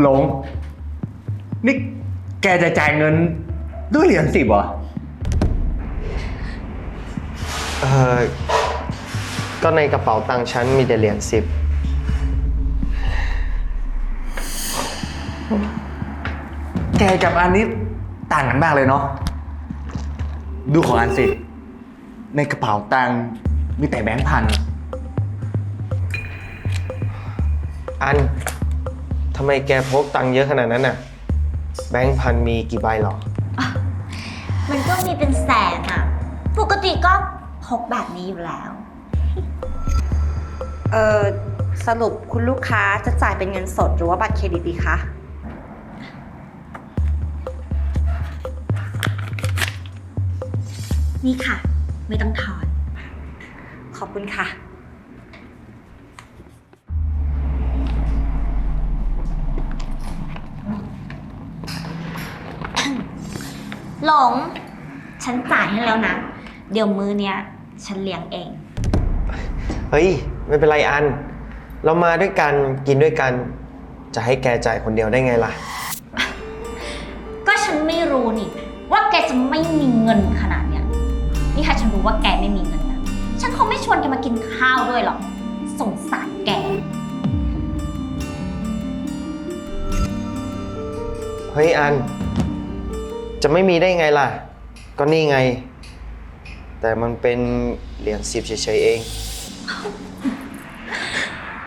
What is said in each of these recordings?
หลง นี่แกจะจ่ายเงินด้วยเหรียญสิบเหรอ เออก็ในกระเป๋าตังค์ฉันมีแต่เหรียญสิบ แกกับอันนี้ต่างกันมากเลยเนาะ ดูของอันสิ ในกระเป๋าตังค์มีแต่แบงค์พัน อันทำไมแกพกตังค์เยอะขนาดนั้นน่ะ แบงค์พันมีกี่ใบหรอ มันก็มีเป็นแสนอะปกติก็พกแบบนี้อยู่แล้ว เออสรุปคุณลูกค้าจะจ่ายเป็นเงินสดหรือว่าบัตรเครดิตดีคะ นี่ค่ะ ไม่ต้องถอน ขอบคุณค่ะ หลง ฉันจ่ายให้แล้วนะ เดี๋ยวมือเนี้ย ฉันเลี้ยงเอง เฮ้ย ไม่เป็นไรอัน เรามาด้วยกันกินด้วยกัน จะให้แกจ่ายคนเดียวได้ไงล่ะ ก็ฉันไม่รู้นี่ ว่าแกจะไม่มีเงินขนาดเนี้ย นี่ถ้าฉันรู้ว่าแกไม่มีเงินนะฉันคงไม่ชวนแกมากินข้าวด้วยหรอก สงสารแก เฮ้ยอัน จะไม่มีได้ไงล่ะ ก็นี่ไง แต่มันเป็นเหรียญสิบเฉยๆเอง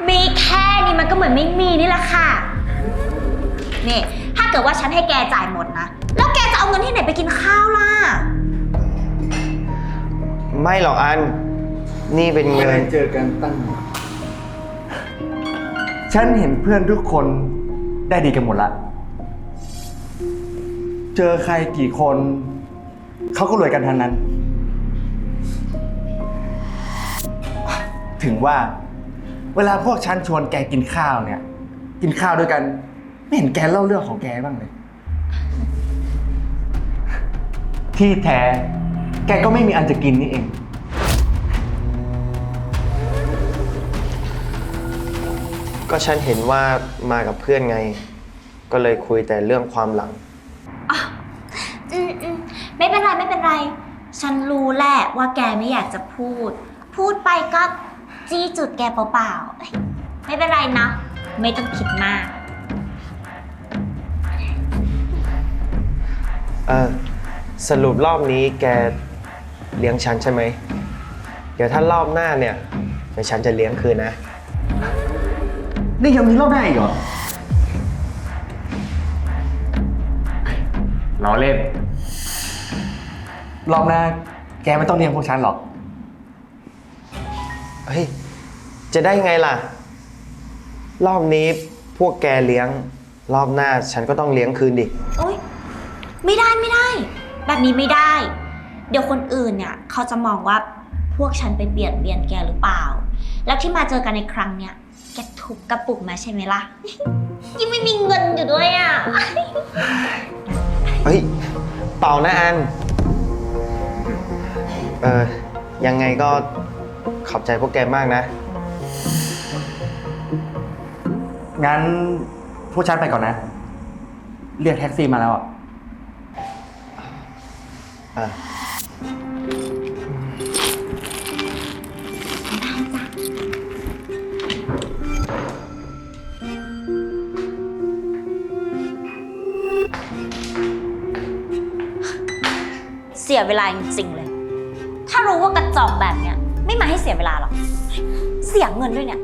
มีแค่นี้มันก็เหมือนไม่มีนี่แหละค่ะ นี่ ถ้าเกิดว่าฉันให้แกจ่ายหมดนะ แล้วแกจะเอาเงินที่ไหนไปกินข้าวล่ะ ไม่หรอกอัน นี่เป็นไม่เงิได้นเจอกันตั้ง ฉันเห็นเพื่อนทุกคนได้ดีกันหมดละ เจอใครกี่คน เขาก็รวยกันทั้งนั้น ถึงว่า เวลาพวกฉันชวนแกกินข้าวเนี่ย กินข้าวด้วยกัน ไม่เห็นแกเล่าเรื่องของแกบ้างเลย ที่แท้ แกก็ไม่มีอันจะกินนี่เอง ก็ฉันเห็นว่ามากับเพื่อนไง ก็เลยคุยแต่เรื่องความหลัง ไม่เป็นไรไม่เป็นไร ฉันรู้แหละว่าแกไม่อยากจะพูด พูดไปก็จี้จุดแกเปล่าๆเอ้ยไม่เป็นไรนะ ไม่ต้องคิดมาก เออสรุปรอบนี้แกเลี้ยงฉันใช่ไหม เดี๋ยวถ้ารอบหน้าเนี่ยเดี๋ยวฉันจะเลี้ยงคืนนะ นี่ยังมีรอบหน้าอีกเหรอ ล้อเล่น รอบหน้าแกไม่ต้องเลี้ยงพวกฉันหรอก เฮ้ย จะได้ไงล่ะ รอบนี้พวกแกเลี้ยง รอบหน้าฉันก็ต้องเลี้ยงคืนดิ โอ๊ยไม่ได้ไม่ได้ แบบนี้ไม่ได้ เดี๋ยวคนอื่นเนี่ยเขาจะมองว่าพวกฉันไปเบียดเบียนแกหรือเปล่า แล้วที่มาเจอกันในครั้งเนี้ยแกทุบกระปุกมาใช่ไหมล่ะยังไม่มีเงินอยู่ด้วยอะ เฮ้ย เปล่านะอันเออยังไงก็ขอบใจพวกแกมากนะ งั้นพวกฉันไปก่อนนะ เรียกแท็กซี่มาแล้วอะอะเสียเวลาจริงๆเลย ถ้ารู้ว่ากระจอกแบบเนี้ย ไม่มาให้เสียเวลาหรอก เสียเงินด้วยเนี่ย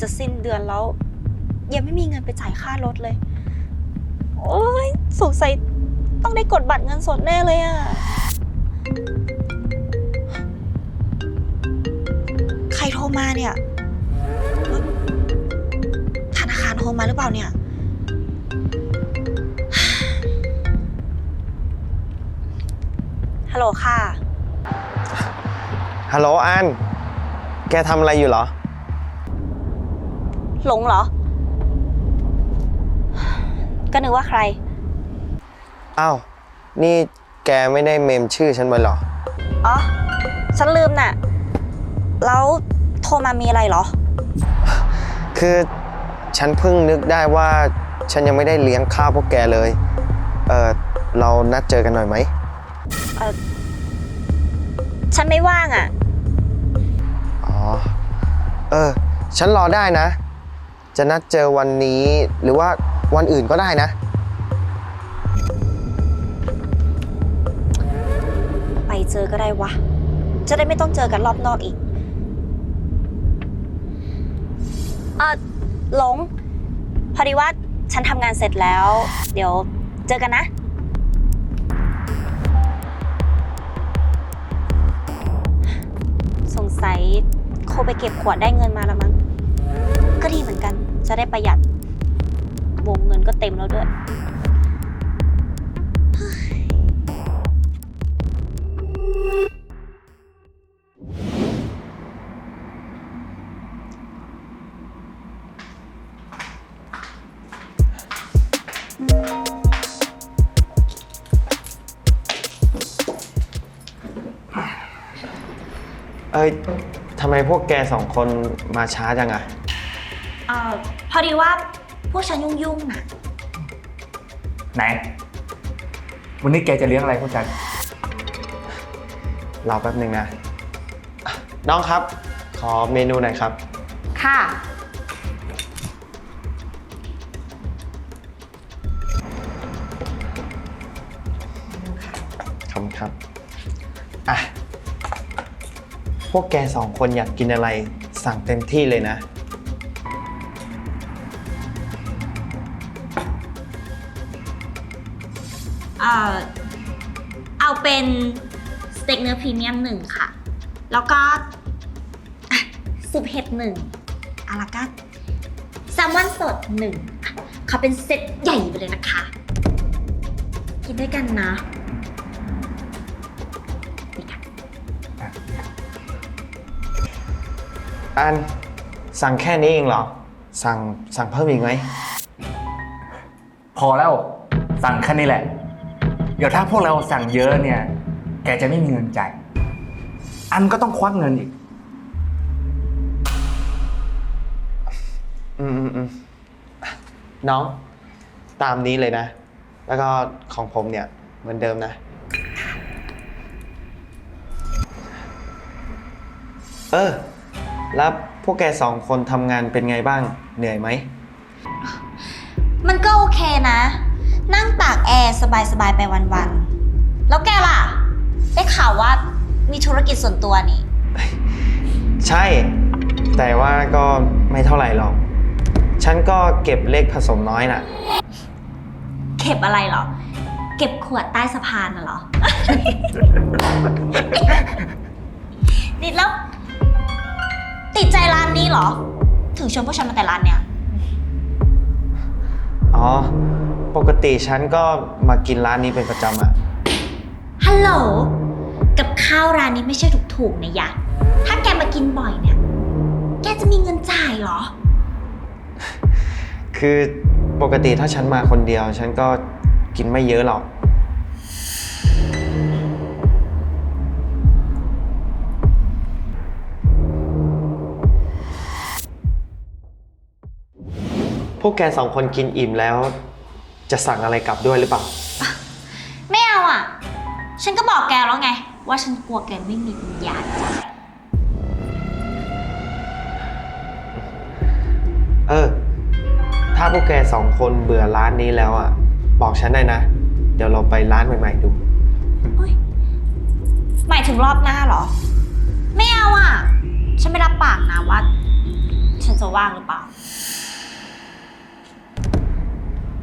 จะสิ้นเดือนแล้ว ยังไม่มีเงินไปจ่ายค่ารถเลย โอ้ยสงสัยต้องได้กดบัตรเงินสดแน่เลยอะใครโทรมาเนี่ย รโทรมาหรือเปล่าเนี่ย ฮัลโหลค่ะ ฮัลโหลอัน แกทำอะไรอยู่เหรอ หลงเหรอ ก็นึกว่าใคร อ้าว นี่แกไม่ได้เมมชื่อฉันไว้เหรอ อ๋อ ฉันลืมน่ะ แล้วโทรมามีอะไรเหรอ คือ ฉันเพิ่งนึกได้ว่าฉันยังไม่ได้เลี้ยงข้าวพวกแกเลย เออเรานัดเจอกันหน่อยไหมฉันไม่ว่างอะ อ๋อ เออ ฉันรอได้นะ จะนัดเจอวันนี้หรือว่าวันอื่นก็ได้นะ ไปเจอก็ได้วะ จะได้ไม่ต้องเจอกันรอบนอกอีก เออ หลง พอดีว่าฉันทำงานเสร็จแล้ว เดี๋ยวเจอกันนะ สงสัยโคไปเก็บขวดได้เงินมาแล้วมั้ง ก็ดีเหมือนกัน จะได้ประหยัด วงเงินก็เต็มแล้วด้วย เอ้ยทำไมพวกแกสองคนมาช้าจังอะเอ่อพอดีว่าพวกฉันยุ่งๆน่ะไหน วันนี้แกจะเลี้ยงอะไรพวกฉันรอแป๊บหนึ่งนะอะน้องครับ ขอเมนูหน่อยครับ ค่ะ วกแกสองคนอยากกินอะไรสั่งเต็มที่เลยนะ เอ่อเอาเป็นสเต็กเนื้อพรีเมียมหนึ่งค่ะ แล้วก็อะซุปเห็ดหนึ่งอารากัสแซลมอนสดหนึ่งอะเขาเป็นเซตใหญ่ไปเลยนะคะ กินด้วยกันนะ อันสั่งแค่นี้เองเหรอ สั่งสั่งเพิ่มอีกไหม พอแล้วสั่งแค่นี้แหละ เดี๋ยวถ้าพวกเราสั่งเยอะเนี่ย แกจะไม่มีเงินจ่ายอันก็ต้องควักเงินอีก อืมอืมอืมอะน้อง ตามนี้เลยนะ แล้วก็ของผมเนี่ย เหมือนเดิมนะ เออ แล้วพวกแกสองคนทำงานเป็นไงบ้าง เหนื่อยไหม มันก็โอเคนะ นั่งตากแอร์สบายๆไปวันๆ แล้วแกล่ะ ได้ข่าวว่ามีธุรกิจส่วนตัวนี่ ใช่ แต่ว่าก็ไม่เท่าไหร่หรอก ฉันก็เก็บเลขผสมน้อยน่ะ เก็บอะไรเหรอ เก็บขวดใต้สะพานน่ะเหรอนิดแล้ว ติดใจร้านนี้เหรอ ถึงชวนพวกฉันมาแต่ร้านเนี้ย อ๋อ ปกติฉันก็มากินร้านนี้เป็นประจำอะฮัลโหล กับข้าวร้านนี้ไม่ใช่ถูกๆนะยะ ถ้าแกมากินบ่อยเนี่ย แกจะมีเงินจ่ายเหรอ คือปกติถ้าฉันมาคนเดียว ฉันก็กินไม่เยอะหรอก วกแกสองคนกินอิ่มแล้ว จะสั่งอะไรกลับด้วยหรือเปล่า ไม่เอาอะ ฉันก็บอกแกแล้วไง ว่าฉันกลัวแกไม่มีปัญญาจ่ายเออ ถ้าพวกแกสองคนเบื่อร้านนี้แล้วอะ บอกฉันได้นะ เดี๋ยวเราไปร้านใหม่ๆดูหมายถึงรอบหน้าเหรอ ไม่เอาอะ ฉันไม่รับปากนะว่า ฉันจะว่างหรือเปล่า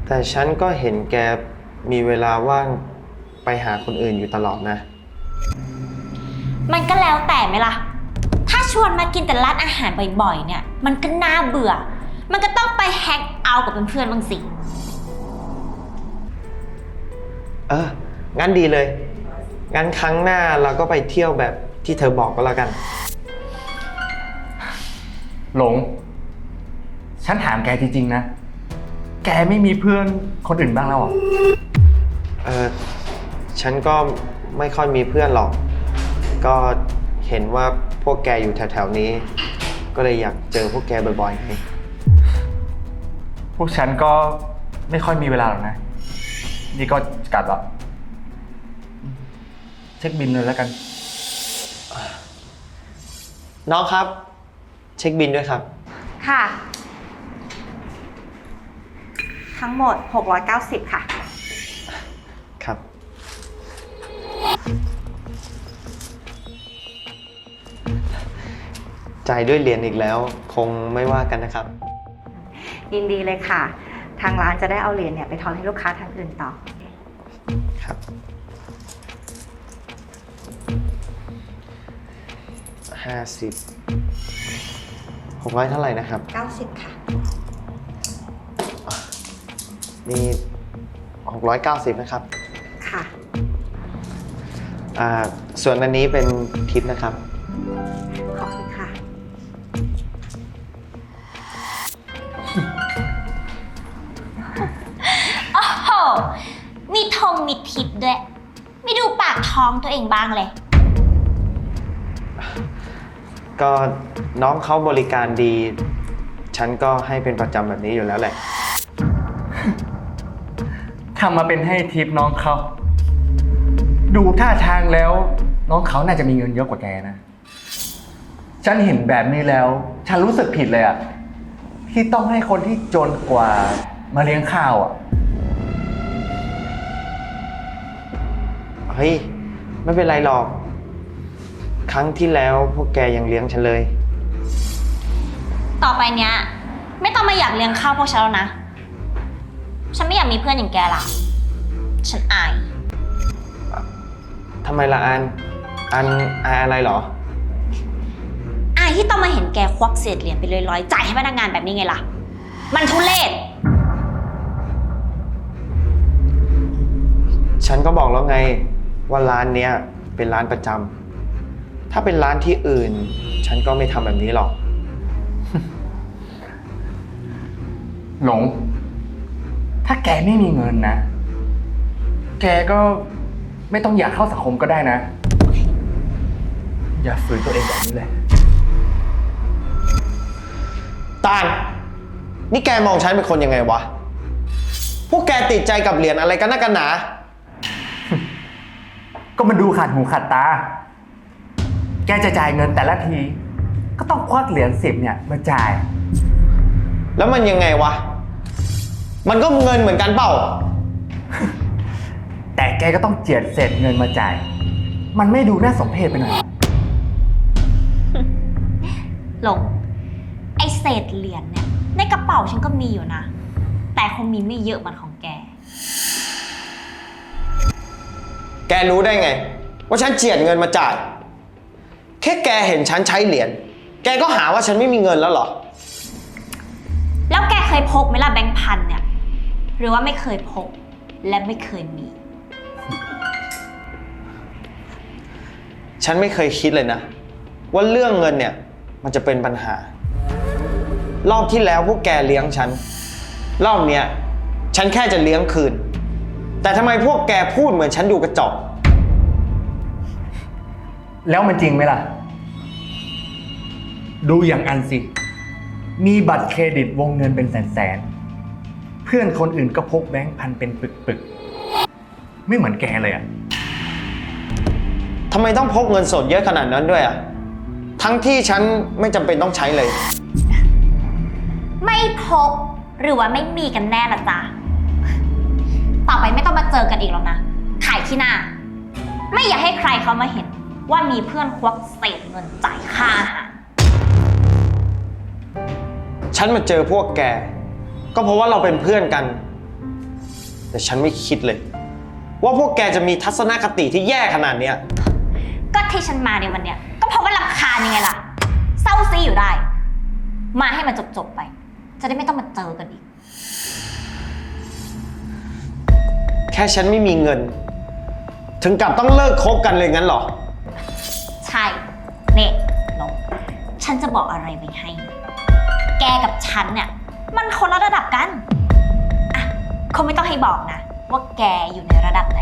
แต่ฉันก็เห็นแกมีเวลาว่างไปหาคนอื่นอยู่ตลอดนะ มันก็แล้วแต่ไหมล่ะ ถ้าชวนมากินแต่ร้านอาหารบ่อยๆ เนี่ย มันก็น่าเบื่อ มันก็ต้องไปแฮงเอาท์กับเพื่อนๆบ้างสิ เออ งั้นดีเลย งั้นครั้งหน้าเราก็ไปเที่ยวแบบที่เธอบอกก็แล้วกัน หลง ฉันถามแกจริงๆนะ แกไม่มีเพื่อนคนอื่นบ้างแล้วเหรอ เออฉันก็ไม่ค่อยมีเพื่อนหรอก ก็เห็นว่าพวกแกอยู่แถวๆนี้ ก็เลยอยากเจอพวกแกบ่อยๆไงพวกฉันก็ไม่ค่อยมีเวลาหรอกนะ นี่ก็กลับแล้วเช็คบินเลยแล้วกัน น้องครับ เช็คบินด้วยครับ ค่ะ ทั้งหมด 690 ค่ะ ครับจ่ายด้วยเหรียญอีกแล้ว คงไม่ว่ากันนะครับ ยินดีเลยค่ะ ทางร้านจะได้เอาเหรียญเนี่ยไปทอนให้ลูกค้าทางอื่นต่อ ครับ ห้าสิบหกร้อยเท่าไหร่นะครับ 90 ค่ะ นี่หกร้อยเก้าสิบนะครับค่ะ อ่าส่วนอันนี้เป็นทิปนะครับ ขอบคุณค่ะ โอ้โห มีทงมีทิปด้วย ไม่ดูปากท้องตัวเองบ้างเลย ก็น้องเขาบริการดี ฉันก็ให้เป็นประจำแบบนี้อยู่แล้วแหละ ทำมาเป็นให้ทิปน้องเขา ดูท่าทางแล้ว น้องเขาน่าจะมีเงินเยอะกว่าแกนะ ฉันเห็นแบบนี้แล้ว ฉันรู้สึกผิดเลยอะที่ต้องให้คนที่จนกว่ามาเลี้ยงข้าวอะเฮ้ย ไม่เป็นไรหรอก ครั้งที่แล้วพวกแกยังเลี้ยงฉันเลย ต่อไปเนี้ย ไม่ต้องมาอยากเลี้ยงข้าวพวกฉันแล้วนะ ฉันไม่อยากมีเพื่อนอย่างแกละฉันอาย ทำไมละอัน อันอายอะไรเหรอ อายที่ต้องมาเห็นแกควักเศษเหรียญไปลอยๆจ่ายให้พนักงานแบบนี้ไงล่ะ มันทุเลศฉันก็บอกแล้วไงว่าร้านเนี้ยเป็นร้านประจำถ้าเป็นร้านที่อื่น ฉันก็ไม่ทำแบบนี้หรอก หลง ถ้าแกไม่มีเงินนะ แกก็ไม่ต้องอยากเข้าสังคมก็ได้นะ อย่าฝืนตัวเองแบบนี้เลย ตาลนี่แกมองฉันเป็นคนยังไงวะ พวกแกติดใจกับเหรียญอะไรกันนักกันหนา ก็มันดูขาดหูขาดตา แกจะจ่ายเงินแต่ละที ก็ต้องควักเหรียญสิบเนี่ยมาจ่าย แล้วมันยังไงวะ มันก็เงินเหมือนกันเปล่า แต่แกก็ต้องเจียดเศษเงินมาจ่าย มันไม่ดูน่าสมเพชไปหน่อยหลง ไอเศษเหรียญเนี่ย ในกระเป๋าฉันก็มีอยู่นะ แต่คงมีไม่เยอะเหมือนของแก แกรู้ได้ไง ว่าฉันเจียดเงินมาจ่าย แค่แกเห็นฉันใช้เหรียญ แกก็หาว่าฉันไม่มีเงินแล้วเหรอ แล้วแกเคยพกไหมล่ะแบงค์พันเนี่ย หรือว่าไม่เคยพกและไม่เคยมี ฉันไม่เคยคิดเลยนะ ว่าเรื่องเงินเนี่ย มันจะเป็นปัญหา รอบที่แล้วพวกแกเลี้ยงฉัน รอบเนี้ยฉันแค่จะเลี้ยงคืน แต่ทำไมพวกแกพูดเหมือนฉันดูกระจอกแล้วมันจริงไหมล่ะ ดูอย่างอันสิ มีบัตรเครดิตวงเงินเป็นแสนๆ เพื่อนคนอื่นก็พกแบงค์พันเป็นปึกๆ ไม่เหมือนแกเลยอะทำไมต้องพกเงินสดเยอะขนาดนั้นด้วยอะทั้งที่ฉันไม่จำเป็นต้องใช้เลย ไม่พกหรือว่าไม่มีกันแน่ละจ๊ะ ต่อไปไม่ต้องมาเจอกันอีกแล้วนะ ขายขี้หน้า ไม่อยากให้ใครเขามาเห็น ว่ามีเพื่อนควักเศษเงินจ่ายค่าอาหาร ฉันมาเจอพวกแก ก็เพราะว่าเราเป็นเพื่อนกัน แต่ฉันไม่คิดเลย ว่าพวกแกจะมีทัศนคติที่แย่ขนาดเนี้ย ก็ที่ฉันมาในวันเนี้ย ก็เพราะว่าลำคาญยังไงล่ะ เศร้าซีอยู่ได้ มาให้มันจบๆไป จะได้ไม่ต้องมาเจอกันอีก แค่ฉันไม่มีเงิน ถึงกับต้องเลิกคบกันเลยงั้นเหรอ ใช่ เน่ลงฉันจะบอกอะไรไปให้ แกกับฉันเนี่ย มันคนละระดับกันอะคงไม่ต้องให้บอกนะ ว่าแกอยู่ในระดับไหน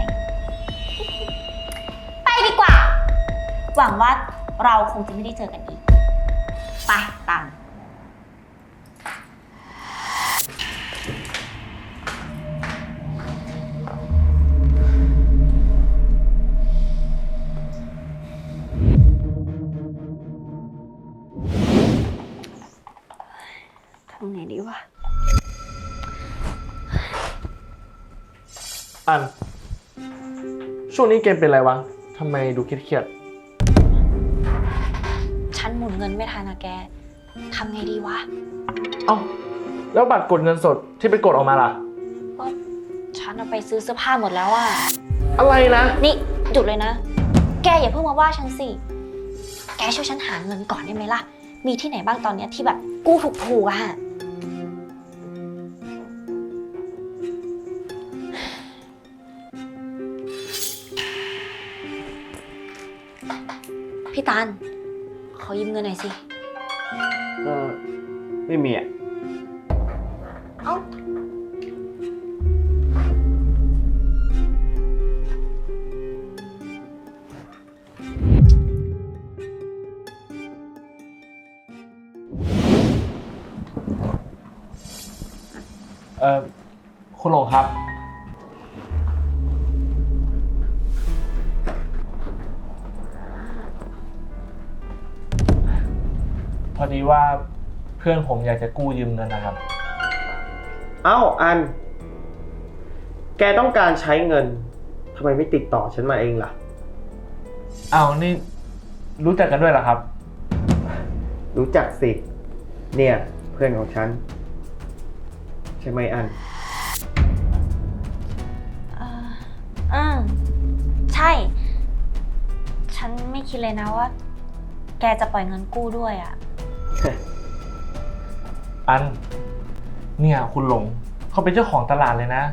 ไปดีกว่า หวังว่าเราคงจะไม่ได้เจอกันอีก ไปตัง ทำไงดีวะ อัน ช่วงนี้เกมเป็นไรวะทำไมดูเครียดฉันหมุนเงินไม่ทันอะแก ทำไงดีวะ ๆเอ้า แล้วบัตรกดเงินสดที่ไปกดออกมาล่ะ ก็ฉันเอาไปซื้อเสื้อผ้าหมดแล้วอะอะไรนะ นี่หยุดเลยนะ แกอย่าเพิ่งมาว่าฉันสิ แกช่วยฉันหาเงินก่อนได้ไหมล่ะ มีที่ไหนบ้างตอนเนี้ยที่แบบกู้ถูกๆอะ ขอยืมเงินหน่อยสิ เออไม่มีอะ เอ้า เออคุณหลงครับ ดีว่าเพื่อนผมอยากจะกู้ยืมเงินนะครับ เอ้าอัน แกต้องการใช้เงินทำไมไม่ติดต่อฉันมาเองล่ะ เอานี่รู้จักกันด้วยเหรอครับ รู้จักสิ เนี่ยเพื่อนของฉัน ใช่ไหมอัน เอ่ออืมใช่ ฉันไม่คิดเลยนะว่า แกจะปล่อยเงินกู้ด้วยอะ อัน เนี่ยคุณหลงเขาเป็นเจ้าของตลาดเลยนะ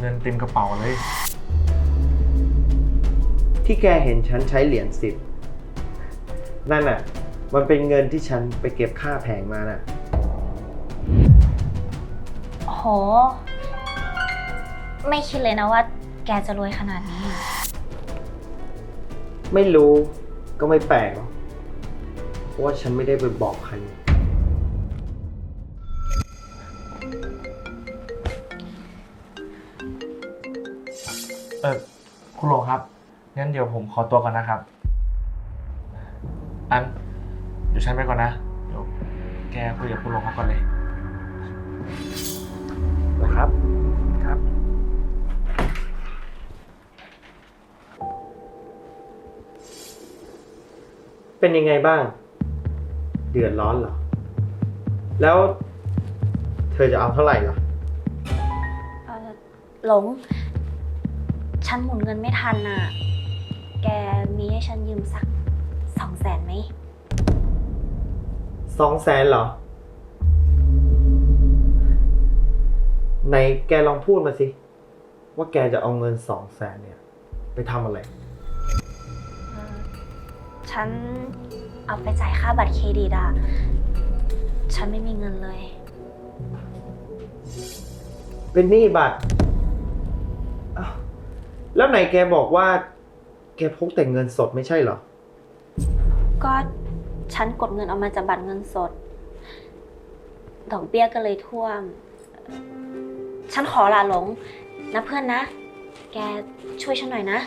เงินเต็มกระเป๋าเลย ที่แกเห็นฉันใช้เหรียญสิบนั่นน่ะ มันเป็นเงินที่ฉันไปเก็บค่าแผงมาน่ะโหไม่คิดเลยนะว่า แกจะรวยขนาดนี้ ไม่รู้ก็ไม่แปลกหรอกเพ ราะว่าฉันไม่ได้ไปบอกใคร เออคุณหลงครับ งั้นเดี๋ยวผมขอตัวก่อนนะครับ อันเดี๋ยวฉันไปก่อนนะ เดี๋ยวแกคุยกับคุณหลงเขาก่อนเลย นะครับ ครับ เป็นยังไงบ้าง เดือดร้อนเหรอ แล้วเธอจะเอาเท่าไหร่ล่ะ เอ่อหลง ฉันหมุนเงินไม่ทันน่ะ แกมีให้ฉันยืมสักสองแสนไหม สองแสนเหรอไหนแกลองพูดมาสิ ว่าแกจะเอาเงินสองแสนเนี่ย ไปทำอะไรเอ่อฉัน เอาไปจ่ายค่าบัตรเครดิตอะฉันไม่มีเงินเลย เป็นหนี้บัตรอ้าวแล้วไหนแกบอกว่า แกพกแต่เงินสดไม่ใช่เหรอ ก็ฉันกดเงินออกมาจากบัตรเงินสด ดอกเบี้ยก็เลยท่วม ฉันขอลาหลง นะเพื่อนนะ แกช่วยฉันหน่อยนะ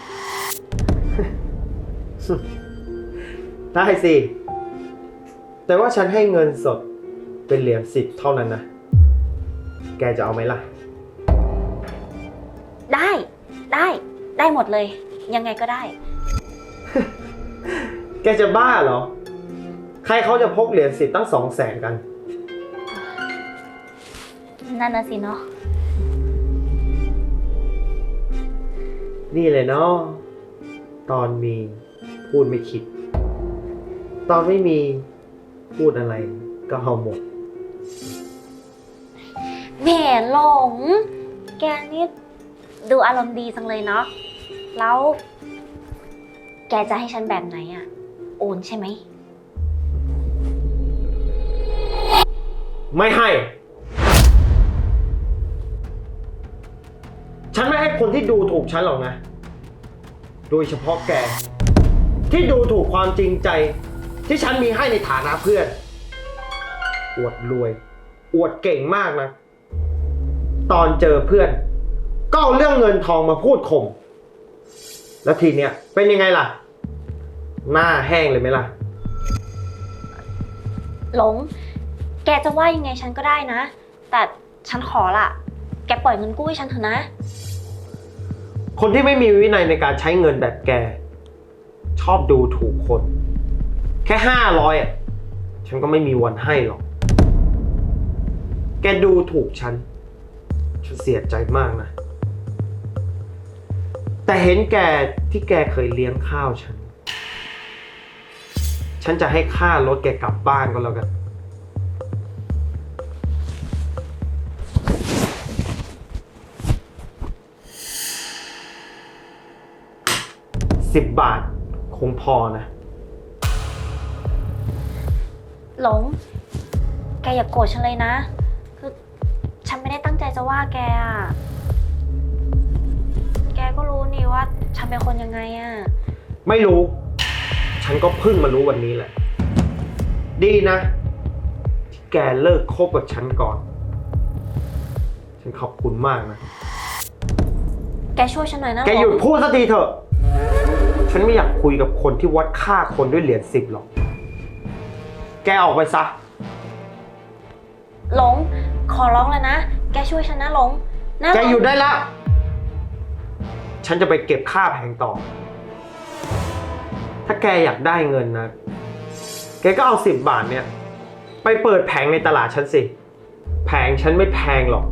ได้สิ แต่ว่าฉันให้เงินสดเป็นเหรียญสิบเท่านั้นนะ แกจะเอาไหมล่ะ ได้ได้ได้หมดเลย ยังไงก็ได้ แกจะบ้าเหรอ ใครเขาจะพกเหรียญสิบตั้งสองแสนกัน นั่นนะสิเนาะนี่เลยเนาะตอนมีพูดไม่คิด ตอนไม่มีพูดอะไรก็เอาหมด แหมหลง แกนี่ดูอารมณ์ดีจังเลยเนาะ แล้ว แกจะให้ฉันแบบไหนอะโอนใช่ไหม ไม่ให้ ฉันไม่ให้คนที่ดูถูกฉันหรอกนะ โดยเฉพาะแก ที่ดูถูกความจริงใจ ที่ฉันมีให้ในฐานะเพื่อน อวดรวย อวดเก่งมากนะ ตอนเจอเพื่อน ก็เอาเรื่องเงินทองมาพูดข่ม แล้วทีเนี้ยเป็นยังไงล่ะ หน้าแห้งเลยไหมล่ะ หลง แกจะว่ายังไงฉันก็ได้นะ แต่ฉันขอละแกปล่อยเงินกู้ให้ฉันเถอะนะ คนที่ไม่มีวินัยในการใช้เงินแบบแก ชอบดูถูกคน แค่ห้าร้อยอะ ฉันก็ไม่มีวันให้หรอก แกดูถูกฉัน ฉันเสียใจมากนะ แต่เห็นแกที่แกเคยเลี้ยงข้าวฉัน ฉันจะให้ค่ารถแกกลับบ้านก็แล้วกัน สิบบาทคงพอนะ หลง แกอย่ากโกรธฉันเลยนะ คือฉันไม่ได้ตั้งใจจะว่าแกอะแกก็รู้นี่ว่าฉันเป็นคนยังไงอะไม่รู้ ฉันก็เพิ่งมารู้วันนี้แหละ ดีนะที่แกเลิกคบกับฉันก่อน ฉันขอบคุณมากนะ แกช่วยฉันหน่อยนะแกหยุดลงพูดสักทีเถอะ ฉันไม่อยากคุยกับคนที่วัดค่าคนด้วยเหรียญสิบหรอก แกออกไปซะ หลง ขอร้องเลยนะ แกช่วยฉันนะหลงนะแกลงหยุดได้ละ ฉันจะไปเก็บค่าแผงต่อ ถ้าแกอยากได้เงินนะ แกก็เอาสิบบาทเนี่ย ไปเปิดแผงในตลาดฉันสิ แผงฉันไม่แพงหรอก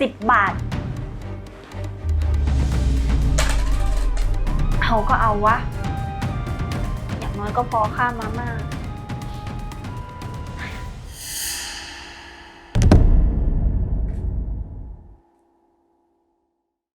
สิบบาท เอาก็เอาวะ อย่างน้อยก็พอค่ามาม่า